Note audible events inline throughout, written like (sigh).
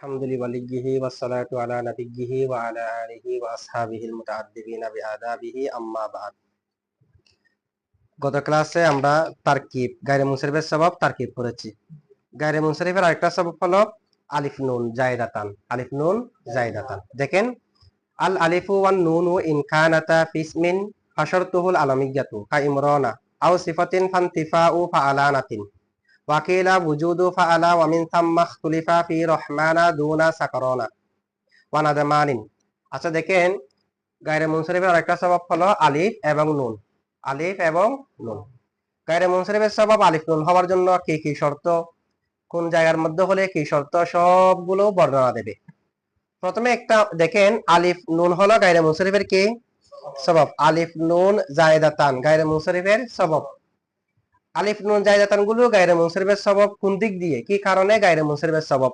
الحمد لوليه والصلاة على نبيه وعلى آله وأصحابه المتعذبين بآدابه أما بعد গত ক্লাসে আমরা তারকিব গায়রে মুনসারিফের সবব তারকিব করেছি গায়রে মুনসারিফের আরেকটা সবব হলো আলিফ নুন জায়দাতান আলিফ নুন জায়দাতান দেখেন আল আলিফু ওয়ান নুন ও ইনকানাতা ফিসমিন ফাশরতুহুল আলামিয়াতু কা ইমরানা আও সিফাতিন ফান্তিফা ও ফাআলানাতিন ওয়াকিলা ফাআলা ওয়া মিন থাম্মা ইখতুলিফা ফি রহমানা দুনা সাকরানা ওয়া নাদামানিন আচ্ছা দেখেন, গায়রে মুনসারিফের আরেকটা সবব হলো আলিফ এবং নুন। আলিফ এবং নুন। গায়রে মুনসারিফের সবব আলিফ নুন হওয়ার জন্য কি কি শর্ত? কোন জায়গার মধ্যে হলে কি শর্ত? সবগুলো বর্ণনা দেবে। প্রথমে একটা, দেখেন, আলিফ নুন হলো গায়রে মুনসারিফের কি? সবব আলিফ নুন জায়দাতান, গায়রে মুনসারিফের সবব আলিফ নুন জায়দাতানগুলো গায়রে মুনসারিফের সবব কোন দিক দিয়ে? কি কারণে গায়রে মুনসারিফের সবব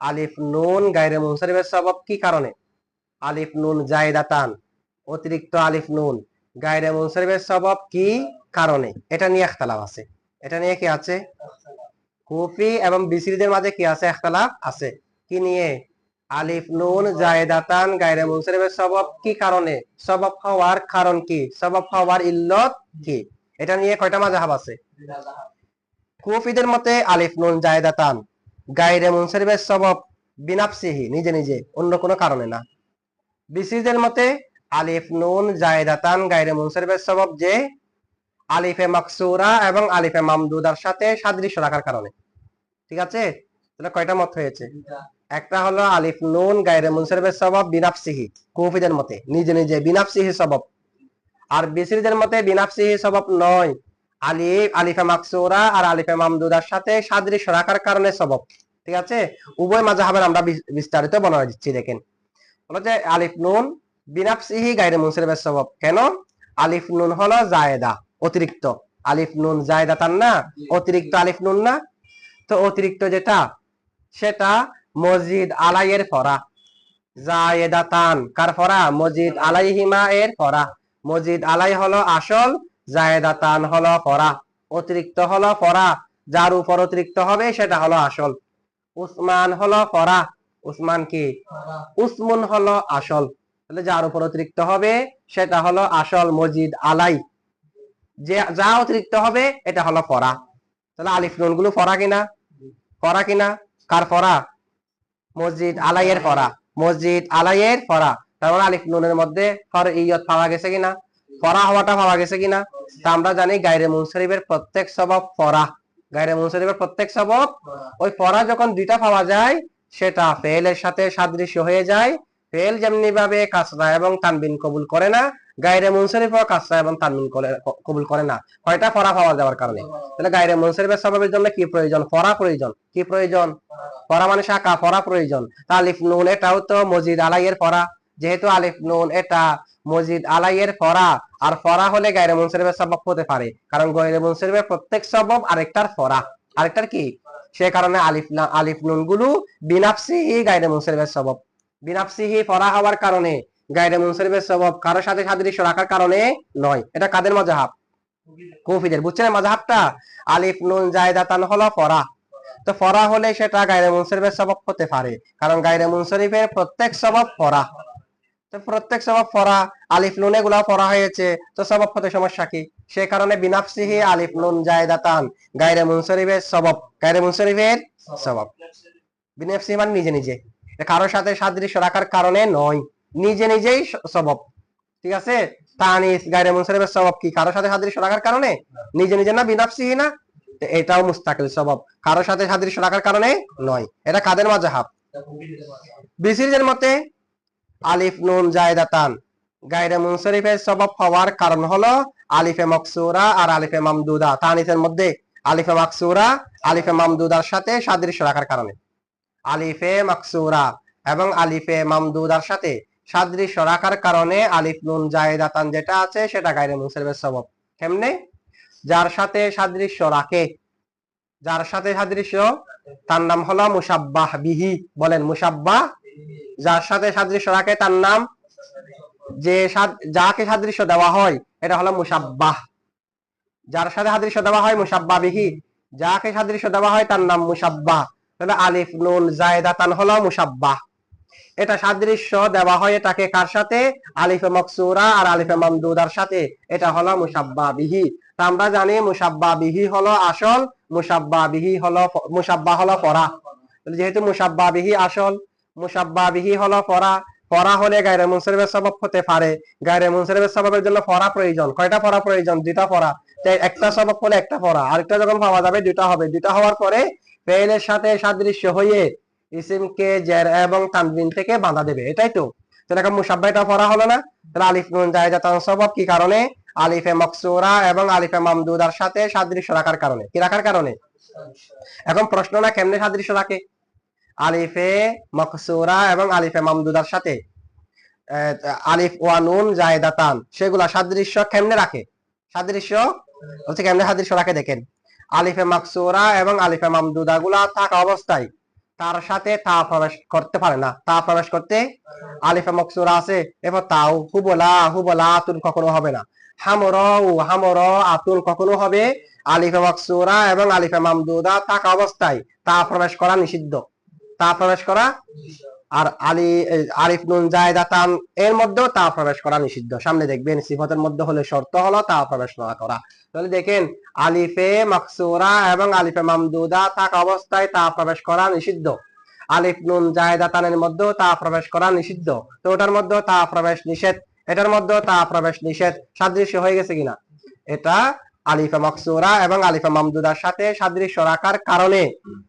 আলিফ নুন গায়রে মুনসারিফের সবব কি কারণে? আলিফ নুন জায়দাতান, অতিরিক্ত আলিফ নুন গায়রে মুনসারিফের সবব কি কারণে? এটা নিয়ে একতলাফ আছে। এটা নিয়ে কি আছে? কুফি এবং বিসরিদের মাঝে কি আছে? একতলাফ আছে। কি নিয়ে? আলিফ নুন জায়দাতান গায়রে মুনসারিফের সবব কি কারণে? সবব হওয়ার কারণ কি? সবব হওয়ার ইল্লত কি? এটা নিয়ে কয়টা মাযহাব আছে? কুফিদের মতে আলিফ, নুন জায়দাতান গায়রে মুনসারিফের সবব বিনাফসিহি, নিজে নিজে, অন্য কোনো কারণে না। বিসিদের মতে আলিফ, নুন জায়দাতান গায়রে মুনসারিফের সবব যে আলিফে মাকসুরা এবং আলিফে মামদুদার সাথে সাদৃশ্য রাখার কারণে। ঠিক আছে? তাহলে কয়টা মত হয়েছে? একটা হলো আলিফ, নুন, গায়রে মুনসারিফের সবব বিনাফসিহি, কুফিদের মতে। নিজে নিজে বিনাফসিহি সবব আর বিসরিদের মতে বিনাফসিহি সবব নয়। আলিফ আলিফে মাকসুরা আর আলিফে মামদুদার সাথে সাদৃশ্য রাখার কারণে সবব ঠিক আছে? উভয় মাযহাবের আমরা বিস্তারিত বর্ণনা দিচ্ছি, দেখেন। হলো যে আলিফ নুন বিনাফসিহি গায়রে মুনসারিফের সবব কেন? আলিফ নুন হলো জায়েদা, অতিরিক্ত। আলিফ নুন জায়েদা তার না? অতিরিক্ত আলিফ নুন না? তো অতিরিক্ত যেটা? সেটা মসজিদ আলাইয়ের ফরা। জায়েদাতান কার ফরা? মসজিদ আলাইহিমা এর ফরা। মসজিদ আলাই হলো আসল জায়েদাতান হলো ফরা, অতিরিক্ত হলো ফরা, যার উপর অতিরিক্ত হবে সেটা হলো আসল। উসমান হলো ফরা, উসমান কি? উসমুন হলো আসল। তাহলে যার উপর অতিরিক্ত হবে সেটা হলো আসল মসজিদ আলাই। যে, যা অতিরিক্ত হবে এটা হলো ফরা। তাহলে আলিফ নুনগুলো ফরা কিনা? ফরা কিনা? কার ফরা? মসজিদ আলাইয়ের ফরা। মসজিদ আলাইয়ের ফরা। তার আলিফ নুনের মধ্যে ফর ইয়ত পাওয়া গেছে কিনা? ফরা হওয়াটা পাওয়া গেছে কিনা? তা আমরা জানি গায়রে মুনসারিফের প্রত্যেক সবব ফরা। গায়রে মুনসারিফের প্রত্যেক সবব ওই ফরা যখন দুইটা পাওয়া যায়, সেটা ফেলের সাথে সাদৃশ্য হয়ে যায়। ফেল যেমনি ভাবে কাসরা এবং তানবিন কবুল করে না গায়রে মুনসারিফ কাসরা এবং তানবিন কবুল করে না। কয়টা ফরা পাওয়া যাওয়ার কারণে? তাহলে গায়রে মুনসারিফের সবাবের জন্য কি প্রয়োজন? ফরা প্রয়োজন। কি প্রয়োজন? ফরা মানে শাখা, ফরা প্রয়োজন। তা আলিফ নুন এটাও তো মসজিদ আলাইয়ের ফরা। যেহেতু আলিফ নুন এটা মসজিদ আলাইয়ের ফরা, আর ফরা হলে গায়রে মুনসারিফের সবব হতে পারে, কারণ গায়রে মুনসারিফের প্রত্যেক সবব আরেকটার ফরা। আরেকটার কি? সে কারণে আলিফ আলিফ নুনগুলো বিনাফসিহি গায়রে মুনসারিফের সবব বিনাফসিহি ফরা হওয়ার কারণে গায়রে মুনসারিফের সবব কারও সাথে সাদৃশ্য রাখার কারণে নয়। এটা কাদের মাযহাব কুফিদের। বুঝছেন মাযহাবটা আলিফ নুন জায়দাতান হলো ফরা। তো ফরা হলে সেটা গায়রে মুনসারিফের সবব হতে পারে, কারণ গায়রে মুনসারিফের প্রত্যেক সবব ফরা। প্রত্যেক সবব ফরা, আলিফ নুন এগুলা ফরা হয়েছে। তো সবব হতে সমস্যা কি? সে কারণে বিনাফসিহি আলিফ নুন জায়দাতান। গায়রে মুনসারিফের সবব। গায়রে মুনসারিফের সবব। বিনাফসিহি মানে নিজে নিজে। কারোর সাথে সাদৃশ্য রাখার কারণে নয়। নিজে নিজেই সবব। ঠিক আছে? তানিস গায়রে মুনসারিফের সবব কি? কারোর সাথে সাদৃশ্য রাখার কারণে? নিজে নিজে না, বিনাফসিহি না? এটাও মুস্তাকিল সবব। কারোর সাথে সাদৃশ্য রাখার কারণে নয়। এটা কাদের মাঝহাব বিসিরদের মতে আলিফ নুন জায়দাতান। গায়রে মুনসারিফের সবব হওয়ার কারণ হলো আলিফে মকসুরা আর আলিফে মামদুদা। তানিসের মধ্যে আলিফে মাকসুরা, আলিফে মামদুদার সাথে সাদৃশ্য রাখার কারণে। আলিফে মাকসুরা এবং আলিফে মামদুদার সাথে সাদৃশ্য রাখার কারণে আলিফ নুন জায়দাতান যেটা আছে সেটা গায়রে মুনসারিফের সবব কেমনে? যার সাথে সাদৃশ্য রাখে। যার সাথে সাদৃশ্য, তার নাম হলো মুসাব্বাহ বিহি। বলেন মুসাব্বাহ যার সাথে সাদৃশ্য রাখে তার নাম যে যাকে সাদৃশ্য দেওয়া হয়, এটা হলো মুসাব্বাহ যার সাথে সাদৃশ্য দেওয়া হয় মুসাব্বা বিহি যাকে সাদৃশ্য দেওয়া হয় তার নাম মুসাব্বাহ তাহলে আলিফ, নুন, জায়দাতান হলো মুসাব্বাহ এটা সাদৃশ্য দেওয়া হয় এটাকে কার সাথে? আলিফে মকসুরা আর আলিফে মামদুদার সাথে। এটা হলো মুসাব্বা বিহি তা আমরা জানি মুসাব্বা বিহি হলো আসল মুসাব্বা বিহি হলো মুসাব্বা হলো পরা যেহেতু মুসাব্বা বিহি আসল মুসাব্বা বিহি হলো পরা পরা হলে গায়রে মুনসারিফের সবব হতে পারে। গায়রে মুনসারিফের সববের জন্য পরা প্রয়োজন। কয়টা পরা প্রয়োজন? দুইটা তাই একটা সবব হলে একটা পরা আরেকটা যখন পাওয়া যাবে, দুইটা হবে। দুইটা হওয়ার পরে ফেইলের সাথে সাদৃশ্য হয়ে ইসিমকে জের এবং তানবিন থেকে বাঁধা দেবে। এটাই তো। তাহলে এখন মুসাব্বাইটা পড়া হলো না? তাহলে আলিফ নুন জায়দা সবব কি কারণে? আলিফে মকসুরা এবং আলিফে মামদুদার সাথে সাদৃশ্য রাখার কারণে। কি রাখার কারণে? এখন প্রশ্ন না, কেমনে সাদৃশ্য রাখে? আলিফে মকসুরা এবং আলিফে মামদুদার সাথে। আলিফ ওয়া নুন জায়দাতান, সেগুলা সাদৃশ্য কেমনে রাখে? সাদৃশ্য হচ্ছে কেমনে সাদৃশ্য রাখে দেখেন। আলিফে মাকসুরা এবং আলিফে মামদুদা গুলা থাকা অবস্থায় তার সাথে তা প্রবেশ করতে পারে না। তা প্রবেশ করতে আলিফে মকসুরা আছে এবার তাও হুবলা হুবলা আতুন কখনো হবে না। হামর হামর আতুন কখনো হবে। আলিফে মকসুরা এবং আলিফে মামদুদা থাকা অবস্থায় তা প্রবেশ করা নিষিদ্ধ। তা প্রবেশ করা আর আলি এ, আলিফ নুন জায়দাতান এর মধ্যেও তা প্রবেশ করা নিষিদ্ধ। সামনে দেখবেন সিফতের মধ্যে হলে শর্ত হলো তা প্রবেশ না করা। তাহলে দেখেন আলিফে মাকসুরা এবং আলিফে মামদুদা থাকা অবস্থায় তা প্রবেশ করা নিষিদ্ধ। আলিফ নুন জায়দাতানের মধ্যেও তা প্রবেশ করা নিষিদ্ধ। তো ওটার মধ্যেও তা প্রবেশ নিষেধ এটার মধ্যেও তা প্রবেশ নিষেধ। সাদৃশ্য হয়ে গেছে কিনা? এটা আলিফে মাকসুরা এবং আলিফে মামদুদার সাথে সাদৃশ্য রাখার কারণে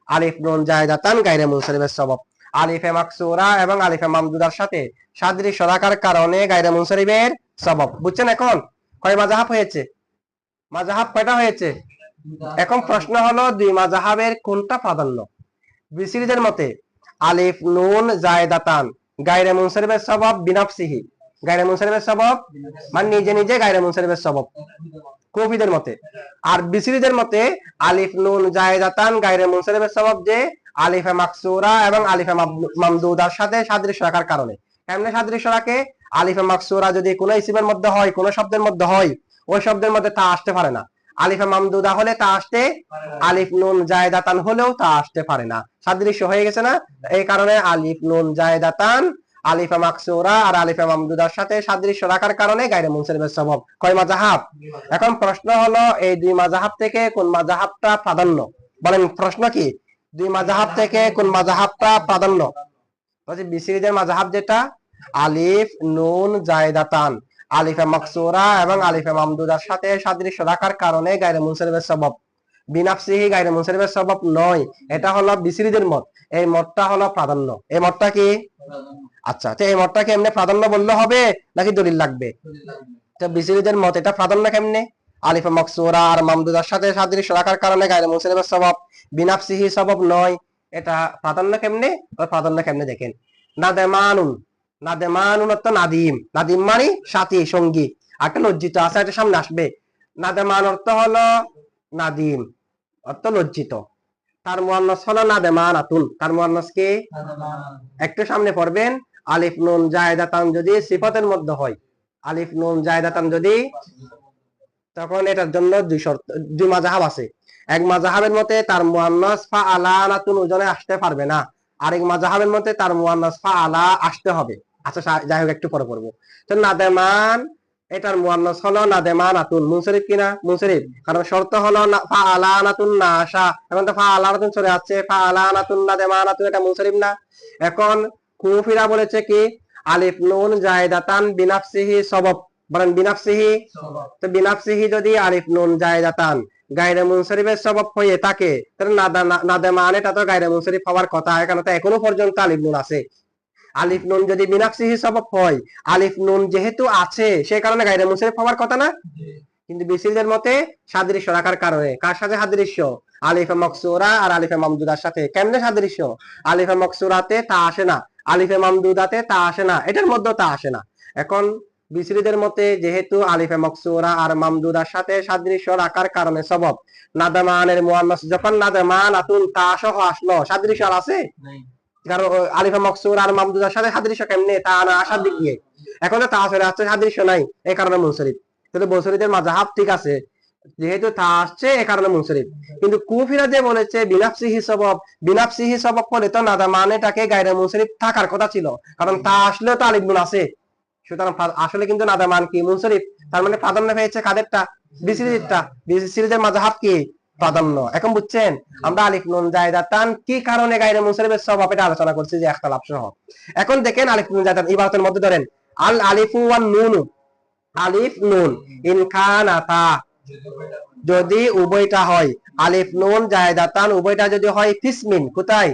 আলিফ নুন জায়দাতান গাইরে মুনসারিফের সবব আলিফে মাকসুরা এবং আলিফে মামদুদার সাথে সাদৃশ্য রাখার কারণে গাইরে মুনসারিফের সবব বুঝছেন এখন? কয় মাজাহাব হয়েছে? মাজাহাব কয়টা হয়েছে? এখন প্রশ্ন হলো, দুই মাজাহাবের কোনটা প্রাধান্য? বিসিরিদের মতে, আলিফ নুন জায়দাতান গায়রে মুনসারিফের সবব বিনাফসিহি। গায়রে মুনসারিফের সবব মানে নিজে নিজে গাইরে মুনসারিফের সবব কবিদের মতে। আর বিসিরিদের মতে, আলিফ, নুন জায়দাতান গায়রে মুনসারিফের সবব যে, আলিফে মাকসুরা এবং আলিফে মামদুদার সাথে সাদৃশ্য রাখার কারণে। কেমনে সাদৃশ্য রাখে? আলিফে মাকসুরা যদি কোনো ইসিমের মধ্যে হয়, কোনো শব্দের মধ্যে হয়, ওই শব্দের মধ্যে তা আসতে পারে না। আলিফে মামদুদা হলে তা আসতে আলিফ, নুন জায়দাতান হলেও তা আসতে পারে না। সাদৃশ্য হয়ে গেছে না? এই কারণে আলিফ, নুন জায়দাতান আলিফে মাকসুরা আর আলিফে মামদুদার সাথে সাদৃশ্য রাখার কারণে গায়রে মুনসারিফের সবব কয় মাজাহাব এখন প্রশ্ন হলো, এই দুই মাজাহাব থেকে কোন মাজাহাবটা প্রাধান্য? বলেন, প্রশ্ন কি? দুই মাজাহাব থেকে কোন মাজাহাবটা প্রাধান্য? বলছি বিসিরিদের মাজাহাব যেটা? আলিফ, নুন জায়দাতান আলিফা মকসুরা এবং আলিফে মামদুদার সাথে সাদৃশ্য রাখার কারণে গায়রে মুনসারিফের সবব বিনাফসিহি গায়রে মুনসারিফের সবব নয়। এটা হলো বিসিরিদের মত। এই মতটা হলো প্রাধান্য। এই মতটা কি? আচ্ছা তো এই মতটাকে এমনি প্রাধান্য বললে হবে নাকি দলিল লাগবে? তো বিসিরিদের মত এটা প্রাধান্য কেমনে? আলিফে মকসুরা আর মামদুদার সাথে সাদৃশ্য রাখার কারণে গায়রে মুনসারিফের সবব বিনাফসিহি সবব নয়। এটা প্রাধান্য কেমনে ওর প্রাধান্য কেমনে দেখেন? নাদেমানুন নাদেমানুন অর্থ নাদিম। নাদিম মানে সাথী সঙ্গী। একটা লজ্জিত আছে একটা সামনে আসবে। নাদেমান অর্থ হলো নাদিম অর্থ লজ্জিত। তার মুয়ান্নাস হলো নাদেমান আতুন তার মুয়ান্নাস কি? একটু সামনে পড়বেন। আলিফ নুন জায়দাতান যদি সিফাতের মধ্যে হয়, আলিফ নুন জায়দাতান যদি তখন এটার জন্য দুই শর্ত, দুই মাজাহাব আছে। এক মাজাহাবের মতে তার মুয়ান্নাস ফা আলা নাতুন ওজনে আসতে পারবে না। আরেক মাজাহাবের মতে তার মুয়ান্নাস ফা আলা আসতে হবে। আচ্ছা যাই হোক একটু পরে পড়ব তো নাদেমান, এটার মুয়ান্নাস হলো নাদেমান আতুন মুনসরিফ কিনা? মুনসরিফ কারণ শর্ত হলো ফা আলা নাতুন না আসা। এখন তো ফা আলা নাতুন চলে যাচ্ছে ফা আলা নাতুন নাদেমান আতুন এটা মুনসরিফ না। এখন কুফিরা বলেছে কি? আলিফ নুন জায়দাতান বিনাফসিহি সবব। বলেন বিনাফসিহি। তো বিনাফসিহি যদি আলিফ নুন জায়দাতান গায়রে মুনসরিফের সবব হয়ে থাকে তাহলে নাদা- নাদেমান এটা তো গায়রে মুনসরিফ হওয়ার কথা এখানে তো এখনও পর্যন্ত আলিফ নুন আছে। আলিফ নুন যদি বিনাফসিহি সবব হয় আলিফ নুন যেহেতু আছে সেই কারণে গায়রে মুনসরিফ হওয়ার কথা না? কিন্তু বিসিলদের মতে সাদৃশ্য রাখার কারণে। কার সাথে সাদৃশ্য? আলিফে মকসুরা আর আলিফে মামদুদার সাথে। কেমনে সাদৃশ্য? আলিফে মকসুরাতে তা আসে না। আলিফে মামদুদাতে তা আসে না এটার মধ্যে তা আসে না। এখন বিসরিদের মতে যেহেতু আলিফে মকসুরা আর মামদুদার সাথে সাদৃশ্য রাখার কারণে সবব নাদামানের মুয়ান্নাস যখন নাদামান আতুন তা সহ আসলো সাদৃশ্য আর আছে? কারণ আলিফে মকসুর আর মামদুদার সাথে সাদৃশ্য কেমনে? তা না আসার দিক দিয়ে। এখন তো তা চলে আসছে সাদৃশ্য নাই এই কারণে মুনসরিফ তাহলে বসরিদের মাজাহাব ঠিক আছে যেহেতু তা আসছে, এ কারণে মুনসরিফ কিন্তু কুফিরা যে বলেছে বিনাপসিহি সবব বিনাপসিহি সবব বলে তো নাদা মানেটাকে গায়রে মুনসরিফ থাকার কথা ছিল। কারণ তা আসলেও তো আলিফ আছে। সুতরাং আসলে কিন্তু নাদা মান কি মুনসরিফ তার মানে প্রাধান্য পেয়েছে কাদেরটা? বিসিরিজটা বিসিরিজের মাঝহাব কি? প্রাধান্য। এখন বুঝছেন? আমরা আলিফ নুন জায়দাতান কি কারণে গায়রে মুনসরিফের স্বভাব এটা আলোচনা করছি যে একতালাপ সহ। এখন দেখেন আলিফ নুন জায়দাতান ইবারতের মধ্যে ধরেন, আল আলিফু ওয়ান নুনু। আলিফ নুন, ইন খানাতা যদি উভয়টা হয় আলিফ নুন জায়দাতান উভয়টা যদি হয় ফিসমিন কোথায়?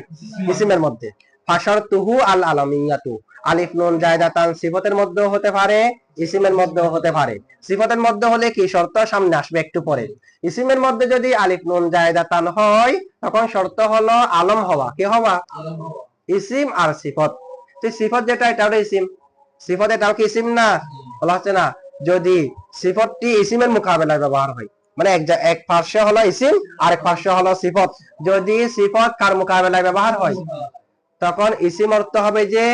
ইসিমের মধ্যে। ফাশর তুহু আল আলামিয়াতু। আলিফ নুন জায়দাতান সিফতের মধ্যেও হতে পারে ইসিমের মধ্যেও হতে পারে। সিফতের মধ্যে হলে কি শর্ত? সামনে আসবে একটু পরে। ইসিমের মধ্যে যদি আলিফ নুন জায়দাতান হয় তখন শর্ত হলো আলম হওয়া। কি হওয়া? ইসিম আর সিফত। তো সিফত যেটা এটা ইসিম। সিফত এটাও কি ইসিম না? বলা হচ্ছে না। যদি সিফতটি ইসিমের মোকাবেলায় ব্যবহার হয়। মানে এক এক পার্শ্ব হলো ইসিম আর এক পার্শ্ব হলো সিফত। যদি সিফত কার মোকাবেলায় ব্যবহার হয়? তখন ইসিম অর্থ হবে যে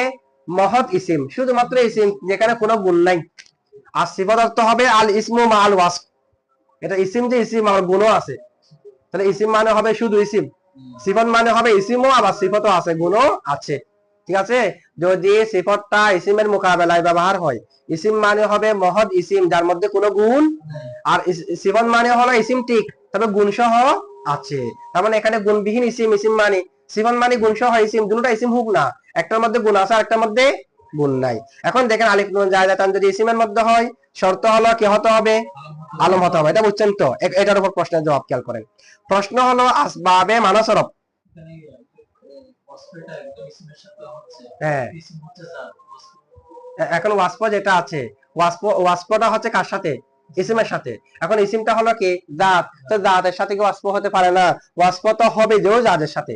মহৎ ইসিম শুধুমাত্র ইসিম যেখানে কোনো গুণ নাই। আর সিফত অর্থ হবে আল ইসমু মা আল ওয়াস এটা ইসিম যে ইসিম আর গুণও আছে। তাহলে ইসিম মানে হবে শুধু ইসিম সিফত মানে হবে ইসিমও আবার সিফতও আছে, গুণও আছে। ঠিক আছে? যদি সিফতটা ইসিমের মোকাবেলায় ব্যবহার হয় ইসিম মানে হবে মহৎ ইসিম যার মধ্যে কোনো গুণ আর সিফত মানে হলো ইসিম ঠিক তবে গুণ সহ আছে। তার মানে এখানে গুণবিহীন ইসিম ইসিম মানে সিফত মানে গুণ সহ ইসিম দুটোটা ইসিম হোক না। একটার মধ্যে গুণ আছে আর একটার মধ্যে গুণ নাই। এখন দেখেন আলিফ নুন জায়দাতান যদি ইসিমের মধ্যে হয় শর্ত হলো কি হতে হবে? আলম হতে হবে। এটা বুঝছেন তো? এটার উপর প্রশ্নের জবাব খেয়াল করেন। প্রশ্ন হলো আসবাবে মানসরফ হ্যাঁ। এখন ওয়াসফ যেটা আছে ওয়াসফটা হচ্ছে কার সাথে? ইসিমের সাথে। এখন ইসিমটা হলো কি? জাত। তো জাতের সাথে কি ওয়াসফ হতে পারে না? ওয়াসফ তো হবে যেও জাতের সাথে।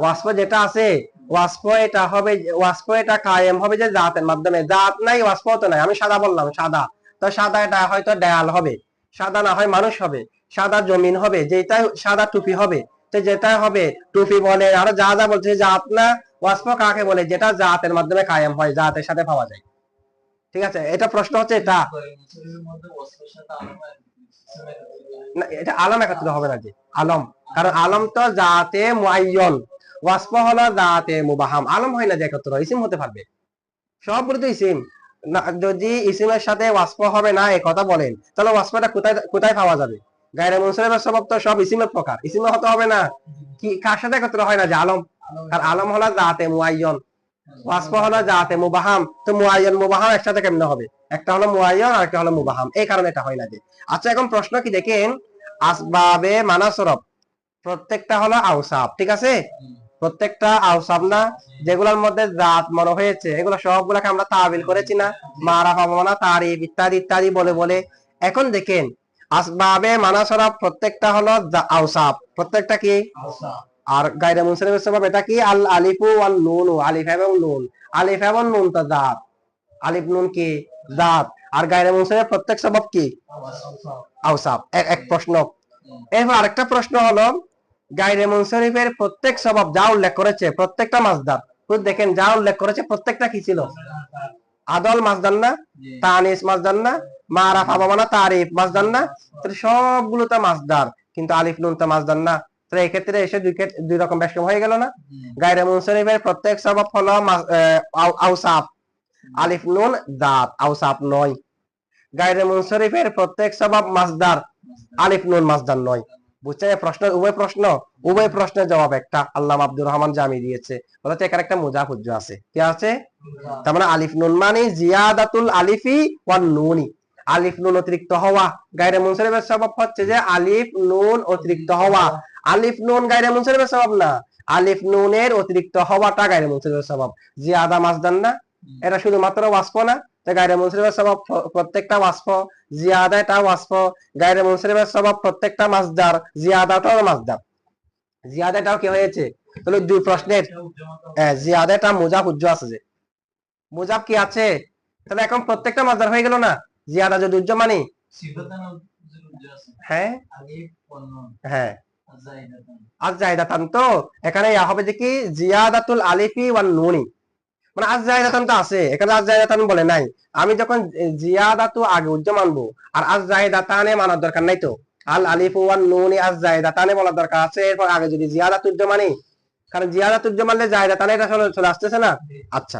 ওয়াসফ যেটা আছে ওয়াসফ এটা হবে ওয়াসফ এটা কায়েম হবে যে জাতের মাধ্যমে। জাত নাই ওয়াসফ তো নাই। আমি সাদা বললাম সাদা। তো সাদা এটা হয়তো দেয়াল হবে। সাদা না হয় মানুষ হবে। সাদা জমিন হবে যেটা সাদা টুপি হবে। যেটা হবে, টুপি বলে, আরও যা যা বলছে জাত না ওয়াসফ কাকে বলে, যেটা জাতের মাধ্যমে কায়েম হয়, জাতের সাথে পাওয়া যায়। ঠিক আছে? এটা প্রশ্ন হচ্ছে এটা। এটা আলম হবে না যে, আলম। কারণ আলম তো জাতে মুআয়্যন ওয়াসফ হলো জাতে মুবাহাম। আলম হয় না যে একত্র, ইসিম হতে পারবে। সবগুলো তো ইসিম। যদি ইসিমের সাথে ওয়াসফ হবে না এই কথা বলেন, তাহলে ওয়াসফটা কোথায় কোথায় পাওয়া যাবে? গায়রে মুনসারিফের সবব তো সব ইসিমের প্রকার। ইসিমে হতে হবে না। কি, কার সাথে একত্র হয় না যে আলম? আর আলম হলো জাতে মুআয়্যন ওয়াসফ হলো জাতে মুবাহাম। তো মুআয়্যন মুবাহাম একসাথে কেমনে হবে? একটা হলো মুআয়্যন আর একটা হলো মুবাহাম। এই কারণে এটা হয় না যে। আচ্ছা এখন প্রশ্ন কি দেখেন? আসবাবে মানাসরব। প্রত্যেকটা হলো আউসাব ঠিক আছে? প্রত্যেকটা আউসাব না? যেগুলোর মধ্যে জাত মনে হয়েছে। এগুলো সবগুলোকে আমরা তাবিল করেছি না? মারা পাবনা তারিফ ইত্যাদি ইত্যাদি বলে বলে। এখন দেখেন আসবাবে মানাসরব প্রত্যেকটা হলো আউসাব প্রত্যেকটা কি? আর গায়রে মুনসারিফের সবাব এটা কি? আল আলিফু ওয়াল নুন। আলিফ এবং নুন। আলিফ এবং নুন তো জাত। আলিফ নুন কি? জাত। আর গায়রে মুনসারিফের প্রত্যেক সবাব কি? আউসাব এক এক প্রশ্ন। এরপর আরেকটা প্রশ্ন হলো গায়রে মুনসারিফের প্রত্যেক স্বভাব যা উল্লেখ করেছে প্রত্যেকটা মাসদার দেখেন যা উল্লেখ করেছে প্রত্যেকটা কি ছিল? আদল মাসদার না? তানিস মাসদার না? মারাফ তারিফ মাসদার না? তাহলে সবগুলো তো মাসদার কিন্তু আলিফ নুন তো মাসদার না। তাহলে এক্ষেত্রে এসে দুই ক্ষেত্রে- দুই রকম ব্যাখ্যা হয়ে গেল না? গায়রে মুনসারিফের প্রত্যেক স্বভাব হলো আউসাফ। আলিফ নুন দাঁত আউসাফ নয়। গায়রে মুনসারিফের প্রত্যেক মাসদার আলিফ নুন মাসদার নয়। বুঝছেন? প্রশ্ন উভয় প্রশ্ন উভয় প্রশ্নের জবাব একটা। আল্লাহ আব্দুর রহমান জামি দিয়েছে। বলতে এখানে একটা মোজা হুজ্জ আছে। কি আছে? তার মানে আলিফ নুন মানে জিয়াদাতুল আলিফি ওয়ান নুনি। আলিফ নুন অতিরিক্ত হওয়া। গায়রে মুনসারিফের স্বভাব হচ্ছে যে আলিফ নুন অতিরিক্ত হওয়া। আলিফ নুন গায়রে মুনসারিফের স্বভাব না। আলিফ নুনের অতিরিক্ত হওয়াটা গায়রে মুনসারিফের স্বভাব। জিয়াদা মাসদার না। এটা শুধুমাত্র ওয়াসফ না। গায়রে মুনসারিফের স্বভাব প্রত্যেকটা ওয়াসফ। জিয়াদা এটা ওয়াসফ। গায়রে মুনসারিফের স্বভাব প্রত্যেকটা মাসদার জিয়াদাটাও মাসদার জিয়াদাটাও কি হয়েছে? তাহলে দুই প্রশ্নের। জিয়াদাটা মুজাব উজ্জ আছে যে। মুজাব কি আছে? তাহলে এখন প্রত্যেকটা মাসদার হয়ে গেল না? জিয়াদা যদি উজ্জ মানে? হ্যাঁ। হ্যাঁ। আজ জায়দাতান তো এখানে ইয়া হবে যে কি? জিয়াদাতুল আলিফি ওয়ান নুনি। মানে আজ জায়দাতান তো আছে এখানে আজ জায়দাতান বলে নাই। আমি যখন জিয়াদাতু আগে উজ্জ মানবো আর আজ জায়দাতানে মানার দরকার নাই তো। আল আলিফ ওয়ান নুনি আজ জায়দা তানে বলার দরকার আছে এরপর আগে যদি জিয়াদা তুর্জমানি কারণ জিয়াদা তুর্জমানলে জায়দা তানে এটা চলে আসতেছে না? আচ্ছা।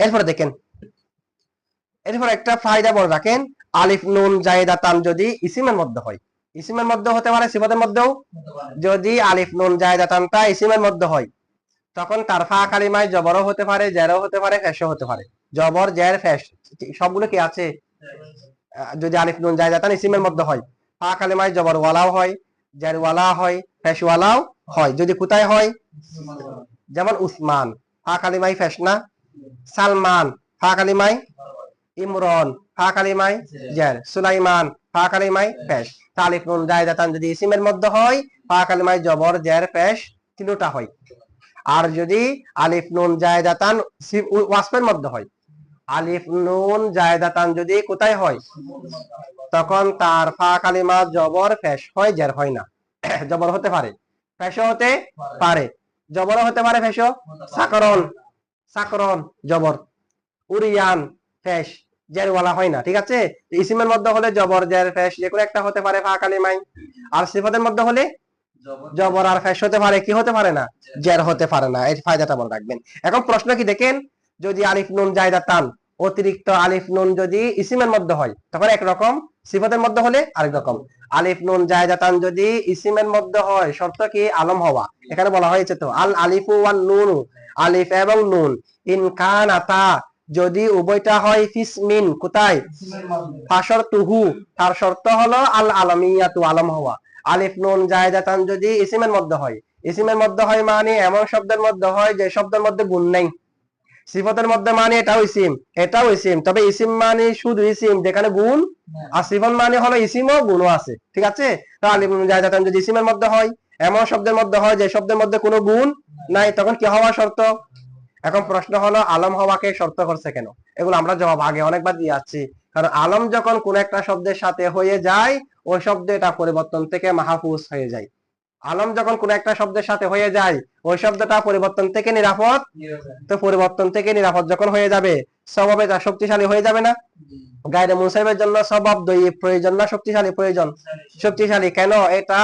এরপরে দেখেন এরপর একটা ফায়দা বড় রাখেন, আলিফ, নুন, জায়দা তান যদি ইসিমের মধ্যে হয়। ইসিমের মধ্যে হতে পারে সিফাতের মধ্যেও। যদি আলিফ, নুন, জায়দা তানটা ইসিমের মধ্যে হয়, তখন তার ফা কালিমায় জবরও হতে পারে, জেরও হতে পারে ফ্যাশও হতে পারে। জবর, জের ফ্যাশ সবগুলো কি আছে? যদি আলিফ, নুন, জায়দা তান ইসিমের মধ্যে হয়, ফা, কালিমায় জবর ওয়ালাও হয় জের ওয়ালা হয় ফ্যাশ ওয়ালাও হয়। যদি কোথায় হয়? যেমন উসমান, ফা কালিমাই ফ্যাশ না, সালমান, ফা কালিমাই ইমরন ফা কালিমাই জের সুলাইমান ফা কালিমাই ফ্যাশ তালিফ নুন জায়দাতান যদি ইসিমের মধ্যে হয় ফা কালিমাই জবর জের পেশ তিনটা হয়। আর যদি আলিফ নুন জায়দাতান ওয়াসফের মধ্যে হয়। আলিফ নুন জায়দাতান যদি কোথায় হয় তখন তার ফা কালিমা জবর ফ্যাশ হয় জের হয় না। (clears throat) জবর হতে পারে। ফ্যাশও হতে পারে। জবরও হতে পারে ফ্যাশও সাকরন সাকরন জবর। উরিয়ান ফ্যাশ জেরওয়ালা হয় না ঠিক আছে? ইসিমের মধ্যে হলে জবর জের ফ্যাশ যে কোনো একটা হতে পারে ফা কালিমাই আর সিফাতের মধ্যে হলে জবর। আর ফ্যাশ হতে পারে কি হতে পারে না? জের। হতে পারে না এই ফায়দাটা মনে রাখবেন। এখন প্রশ্ন কি দেখেন? যদি আলিফ নুন জায়দা টান অতিরিক্ত আলিফ নুন যদি ইসিমের মধ্যে হয় তখন একরকম সিফাতের মধ্যে হলে আরেক রকম। আলিফ নুন জায়দা টান যদি ইসিমের মধ্যে হয় শর্ত কি? আলম হওয়া। এখানে বলা হয়েছে তো আল আলিফু ওয়ান নুন আলিফ এবং নুন। ইন কান আতা যদি উভয়টা হয় ফিসমিন কোথায়? ফাসর তুহু। তার শর্ত হলো আল আলমিয়াতু আলম হওয়া। আলিফ নুন জায়দাতান যদি ইসিমের মধ্যে হয়। ইসিমের মধ্যে হয় মানে এমন শব্দের মধ্যে হয় যে শব্দের মধ্যে গুণ নেই। সিফতের মধ্যে মানে এটাও ইসিম। এটাও ইসিম। তবে ইসিম মানে শুধু ইসিম যেখানে গুণ আর সিফত মানে হলো ইসিমও গুণও আছে। ঠিক আছে? তো আলিফ নুন জায়দাতান যদি ইসিমের মধ্যে হয় এমন শব্দের মধ্যে হয় যে শব্দের মধ্যে কোনো গুণ নাই তখন কি হওয়া শর্ত? এখন প্রশ্ন হলো, আলম হওয়াকে শর্ত করছে কেন? এগুলো আমরা জবাব আগে অনেকবার দিয়ে আসছি। কারণ আলম যখন কোন একটা শব্দের সাথে হয়ে যায় ওই শব্দ এটা পরিবর্তন থেকে মাহফুজ হয়ে যায়। আলম যখন কোন একটা শব্দের সাথে হয়ে যায় ওই শব্দটা পরিবর্তন থেকে নিরাপদ। তো পরিবর্তন থেকে নিরাপদ যখন হয়ে যাবে, স্বভাবে তা শক্তিশালী হয়ে যাবে না। গায়ের মুনসারিফের জন্য স্বভাব দই প্রয়োজন না, শক্তিশালী প্রয়োজন। শক্তিশালী কেন? এটা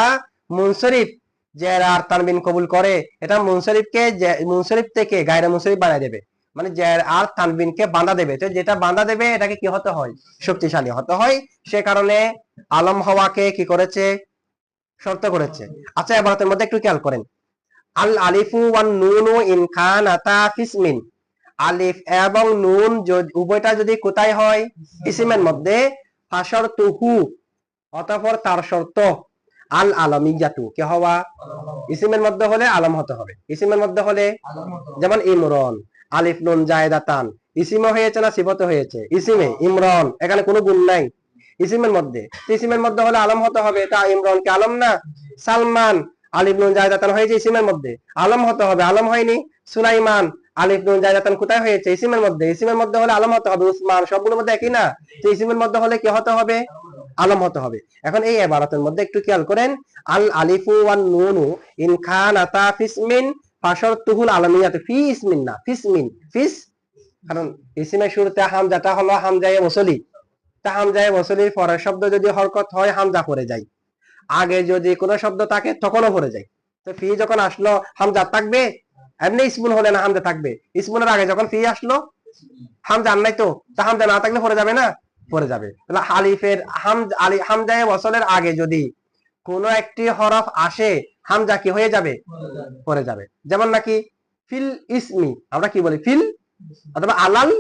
মুনসরিফ জের আর তানবিন কবুল করে, এটা মুনসরিফকে মুনসরিফ থেকে গায়রে মুনসরিফ বানায় দেবে। মানে জের আর তানবিনকে বাঁধা দেবে। তো যেটা বাঁধা দেবে, এটাকে কি হতে হয়? শক্তিশালী হতে হয়। সে কারণে আলম হওয়াকে কি করেছে? শর্ত করেছে। আচ্ছা এবারতের মধ্যে একটু খেয়াল করেন। আল আলিফু ওয়ান নুনু ইন খান আতা ফিসমিন। আলিফ এবং নুন উভয়টা যদি কোথায় হয়? ইসিমের মধ্যে। ফাসর তুহু অতঃপর তার শর্ত। আল আলমিয়াতু কে হওয়া? ইসিমের মধ্যে হলে আলম হতে হবে। ইসিমের মধ্যে হলে যেমন ইমরন, আলিফ, নুন, জায়দাতান ইসিমে হয়েছে না সিফতে হয়েছে? ইসিমে, ইমরন, এখানে কোনো গুণ নাই। ইসিমের মধ্যে ইসিমের মধ্যে হলে আলম হতে হবে। তা ইমরন কে আলম না? সালমান, আলিফ, নুন, জায়দাতান হয়েছে ইসিমের মধ্যে। আলম হতে হবে, আলম হয়নি। সুলাইমান, আলিফ, নুন, জায়দাতান কোথায় হয়েছে? ইসিমের মধ্যে। ইসিমের মধ্যে হলে আলম হতে হবে। উসমান, সবগুলোর মধ্যে একই না? তো ইসিমের মধ্যে হলে কি হতে হবে? আলম হতে হবে। এখন এই এবারতের মধ্যে একটু খেয়াল করেন, আল আলিফু ওয়ান নুনু ইন খান আতা ফিসমিন ফাশর তুহুল আলমিয়াত ফি ইসমিন না, ফিসমিন, ফিস, কারণ ইসিমের শুরুতে হামজাটা হলো হামজায়ে ওসলি। তা হামজায়ে ওসলির পরের শব্দ যদি হরকত হয়, হামজা পড়ে যায়। আগে যদি কোনো শব্দ থাকে, তখনও পড়ে যায়। তো ফি যখন আসলো, হামজা থাকবে? এমনি ইসমুন হলে না, হামজা থাকবে। ইসমুনের আগে যখন ফি আসলো, হামজা নাই তো? তা হামজা না থাকলে পড়ে যাবে না? পড়ে যাবে। তাহলে হালিফের হামজায়ে ওসলের আগে যদি কোনো একটি হরফ আসে, হামজা কি হয়ে যাবে? পড়ে যাবে। যেমন নাকি ফিল ইসমি, আমরা কি বলি? ফিল অথবা আলাল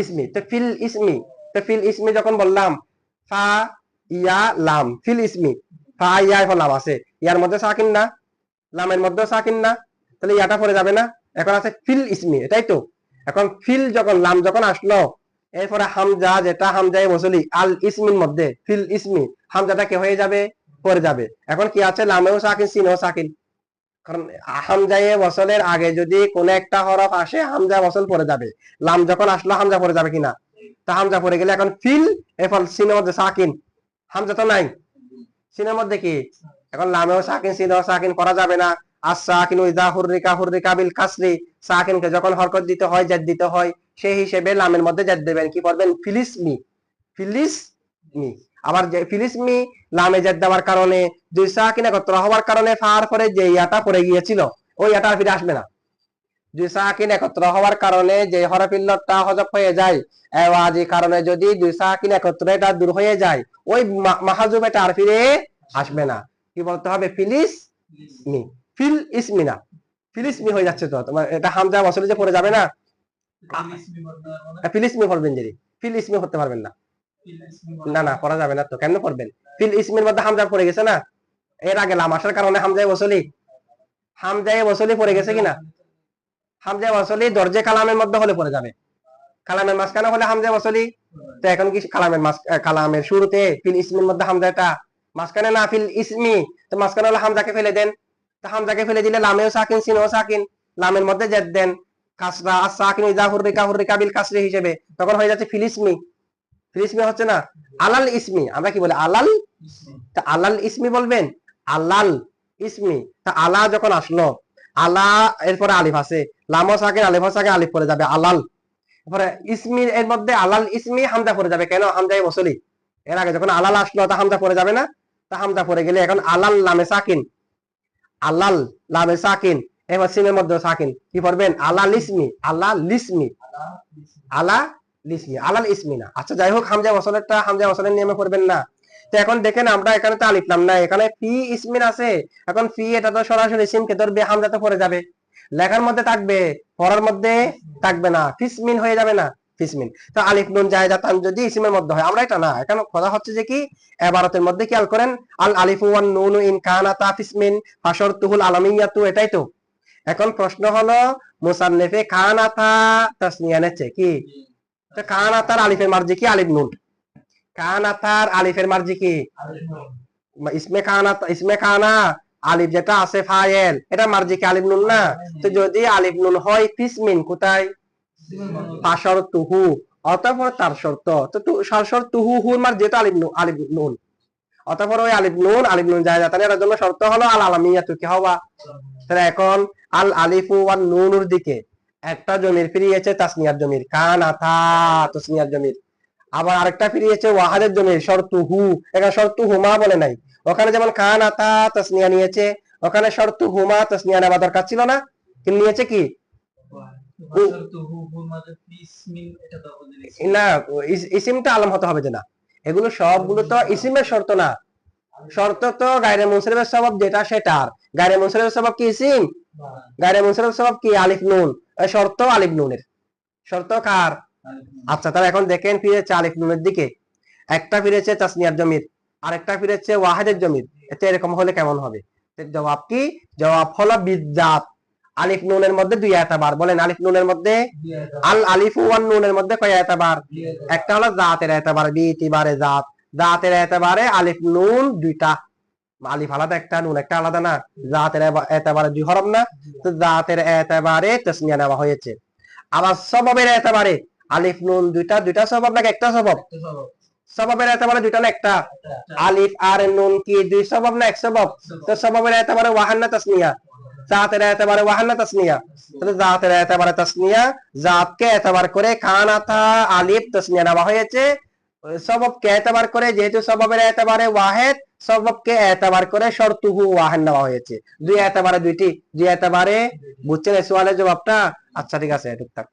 ইসমি। তো ফিল ইসমি, তো ফিল ইসমি যখন বললাম, ফা, ইয়া, লাম, ফিল ইসমি। ফা, ইয়া লাম আছে। ইয়ার মধ্যে সাকিন না, লামের মধ্যে সাকিন না, তাহলে ইয়াটা পড়ে যাবে না। এখন আছে ফিল ইসমি, এটাই তো। এখন ফিল যখন, লাম যখন আসলো এরপরে হামজা, যেটা হামজায় বসলি আল ইসমির মধ্যে, ফিল ইসমি হামজাটা কে হয়ে যাবে, পড়ে যাবে। এখন কি আছে? লামেও সাকিন সিনেও সাকিন। কারণ হামজায়ে বসলের আগে যদি কোন একটা হরফ আসে, হামজা বসল পড়ে যাবে। লাম যখন আসলো, হামজা পড়ে যাবে কিনা? তা হামজা পড়ে গেলে এখন ফিল, এরপর সিনের মধ্যে সাকিন। হামজা তো নাই। সিনের মধ্যে কি? এখন লামেও সাকিন সিনেও সাকিন করা যাবে না। আর সাকিন ইদা হুররিকা হুররিকা বিল কাসরি। সাকিনকে যখন হরকত দিতে হয় জেদ দিতে হয় সেই হিসেবে লামের মধ্যে জেদ দেবেন। কি পড়বেন? ফিলিসমি ফিলিসমি আবার যে ফিলিসমি লামে জেদ দেওয়ার কারণে, দুই সাকিন একত্র হওয়ার কারণে ফার পরে যে ইয়াটা পড়ে গিয়েছিল, ওই ইয়াটা আর ফিরে আসবে না। দুই সাকিন একত্র হওয়ার কারণে যে হরফিল্লটা হজব হয়ে যায়, এওয়াজি কারণে যদি দুই সাকিন একত্র এটা দূর হয়ে যায়, ওই মাহাজুব এটা আর ফিরে আসবে না। কি বলতে হবে? ফিলিস মি। ফিল ইসমি না ফিল ইসমি হয়ে যাচ্ছে তো। তোমার এটা হামজা বসলে যে পড়ে যাবে না ফিল ইসমি পড়বেন যদি। ফিল ইসমি পারবেন না। না না পড়া যাবে না তো কেন পড়বেন? ফিল ইসমির মধ্যে হামজা পড়ে গেছে না? এর আগে কারণে হামজায় বসলি হামজায় বসলি পড়ে গেছে কিনা? হামজায় বসলি দরজে কালামের মধ্যে হলে পড়ে যাবে। কালামের মাঝখানে হলে হামজায় বসলি তো এখন কি কালামের কালামের শুরুতে ফিল ইসমির মধ্যে হামজাটা মাঝখানে না ফিল ইসমি তো মাঝখানে হলে হামজাকে ফেলে দেন। তো হামজাকে ফেলে দিলে লামেও সাকিন সিনেও সাকিন। লামের মধ্যে জেদ দেন। কাসরা হিসেবে। তখন হয়ে যাচ্ছে ফিল ইসমি ফিল ইসমি হচ্ছে না, আলাল ইসমি। আমরা কি বলি? আলাল? তা আলাল ইসমি বলবেন? আলাল ইসমি। তা আলা যখন আসলো, আলা এরপরে আলিফ আছে, লামো আলিফ আলিফ পরে যাবে আলাল। এরপরে ইসমি এর মধ্যে আলাল ইসমি হামজা পরে যাবে। কেন? হামজাই বসলি এর আগে যখন আলাল আসলো, তা হামজা পরে যাবে না? তা হামজা পরে গেলে এখন আলাল, লামে সাকিন। আলাল, লামে সাকিন। এবার মধ্যে কি পড়বেন? লিসমি লিসমি আলাল ইসমি না। আচ্ছা যাই হোক, হামজা হামজা নিয়মে পড়বেন না। তো এখন দেখেন, আমরা এখানে তো আলিফলাম না এখানে ফি ইসমিন আছে। এখন ফি, এটা তো সরাসরি সিমকে ধরবে হামজা তো পড়ে যাবে। লেখার মধ্যে থাকবে, পড়ার মধ্যে থাকবে না। ফিসমিন হয়ে যাবে না, ফিসমিন। তো আলিফ নুন যায় জায়দাতান যদি ইসমের মধ্যে হয়, আমরা এটা না। এখানে কথা হচ্ছে যে কি, এবারতের মধ্যে খেয়াল করেন, আল আলিফু ওয়ান নুন ইন কানাতা ফিসমিন ফাশর তুহুল আলামিয়াতু, এটাই তো। এখন প্রশ্ন হলো মুসান্নিফে কানাতা তাসনিয়া নেছে কি? তো কানাতার আলিফের মার্জি কি? আলিফ নুন। কানাতার আলিফের মার্জি কি? ইসমে কানা ইসমে কানা আলিফ যেটা আছে ফায়েল এটা মার্জি কি? আলিফ নুন না? তো যদি আলিফ নুন হয় ফিসমিন কোথায়? পাশর তুহু অতঃপর তার শর্ত। তো তু সারসর তুহু হুর মার যেটা আলিফ নুন আলিফ নুন। অতঃপর ওই আলিফ নুন আলিফ নুন যায় যাতে এর জন্য শর্ত হলো আল আলামিয়া তুই কি হওয়া? তাহলে এখন আল আলিফু ওয়ান নুনুর দিকে। একটা জমির ফিরিয়েছে তাসনিয়ার জমির। কান আথা তাসনিয়ার জমির। আবার আরেকটা ফিরিয়েছে ওয়াহাদের জমির শর্তু হু। এখানে শর্তু হুমা বলে নাই। ওখানে যেমন কান আথা তাসনিয়া নিয়েছে ওখানে শর্তু হুমা তাসনিয়া নেওয়া দরকার ছিল না? কিন্তু নিয়েছে কি? না ইস- ইসিমটা আলম হতে হবে যে না। এগুলো সবগুলো তো ইসিমের শর্ত না। শর্ত তো গায়রে মুনসারিফের সবাব যেটা সেটার গায়রে মুনসারিফের সবাব কি ইসিম গায়রে মুনসারিফের সবাব কি? আলিফ নুন। শর্ত আলিফ নুনের। শর্ত কার? আচ্ছা তাহলে এখন দেখেন ফিরেছে আলিফ নুনের দিকে। একটা ফিরেছে তাসনিয়ার জমির আরেকটা ফিরেছে ওয়াহেদের জমির। এতে এরকম হলে কেমন হবে? জবাব কি? জবাব হলো বিজাত আলিফ নুনের মধ্যে দুই এতবার বলেন আলিফ নুনের মধ্যে আল আলিফ ওয়ান নুনের মধ্যে কয় এতবার একটা হলো জাতের এতবার বি তিবারে জাত। জাতের এতবারে আলিফ নুন দুইটা। আলিফ আলাদা একটা নুন একটা আলাদা না। জাতের এতবারে দুই হরম না। তো জাতের এতবারে তসনিয়া নেওয়া হয়েছে। আবার সবাবের এতবারে আলিফ নুন দুইটা দুইটা সবাব নাকি একটা সবাব সবাবের এতবারে দুইটা না একটা? আলিফ আর নুন কি দুই সবাব না এক সবাব তো সবাবের এতবারে ওয়াহান্না তসনিয়া? জাতের এতবারে ওয়াহান্না তসনিয়া? তাহলে জাতের এতবারে তসনিয়া জাতকে এতবার করে খানাতা আলিফ তসনিয়া নেওয়া হয়েছে। সববকে এতবার করে, যেহেতু সবাবের এতবারে ওয়াহেদ সবককে এতবার করে শর্তুহু ওয়াহেদ নেওয়া হয়েছে। দুই এতবারে দুইটি, দুই এতবারে বুঝছেন সোয়ালের জবাবটা? আচ্ছা ঠিক আছে, টুকটাক।